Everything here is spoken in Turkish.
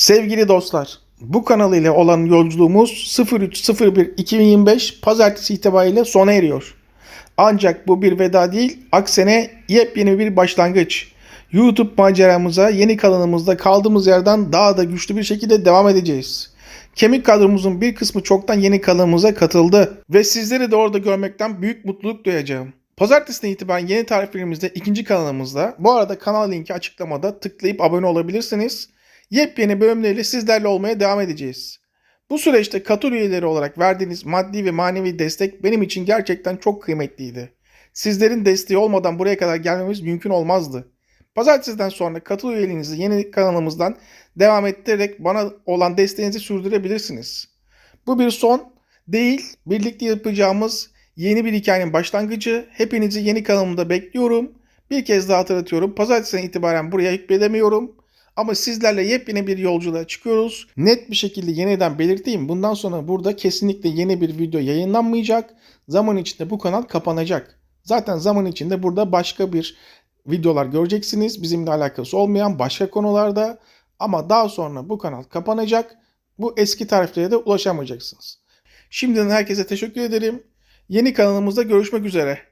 Sevgili dostlar, bu kanal ile olan yolculuğumuz 03.01.2025 pazartesi itibariyle sona eriyor. Ancak bu bir veda değil, aksine yepyeni bir başlangıç. YouTube maceramıza yeni kanalımızda kaldığımız yerden daha da güçlü bir şekilde devam edeceğiz. Kemik kadromuzun bir kısmı çoktan yeni kanalımıza katıldı ve sizleri de orada görmekten büyük mutluluk duyacağım. Pazartesinden itibaren yeni tariflerimizde ikinci kanalımızda. Bu arada kanal linki açıklamada tıklayıp abone olabilirsiniz. Yepyeni bölümleriyle sizlerle olmaya devam edeceğiz. Bu süreçte katıl üyeleri olarak verdiğiniz maddi ve manevi destek benim için gerçekten çok kıymetliydi. Sizlerin desteği olmadan buraya kadar gelmemiz mümkün olmazdı. Pazartesiden sonra katıl üyeliğinizi yeni kanalımızdan devam ettirerek bana olan desteğinizi sürdürebilirsiniz. Bu bir son değil, birlikte yapacağımız yeni bir hikayenin başlangıcı. Hepinizi yeni kanalımda bekliyorum. Bir kez daha hatırlatıyorum. Pazartesinden itibaren buraya hükmedemiyorum. Ama sizlerle yepyeni bir yolculuğa çıkıyoruz. Net bir şekilde yeniden belirteyim. Bundan sonra burada kesinlikle yeni bir video yayınlanmayacak. Zaman içinde bu kanal kapanacak. Zaten zaman içinde burada başka bir videolar göreceksiniz. Bizimle alakası olmayan başka konularda. Ama daha sonra bu kanal kapanacak. Bu eski tariflere de ulaşamayacaksınız. Şimdiden herkese teşekkür ederim. Yeni kanalımızda görüşmek üzere.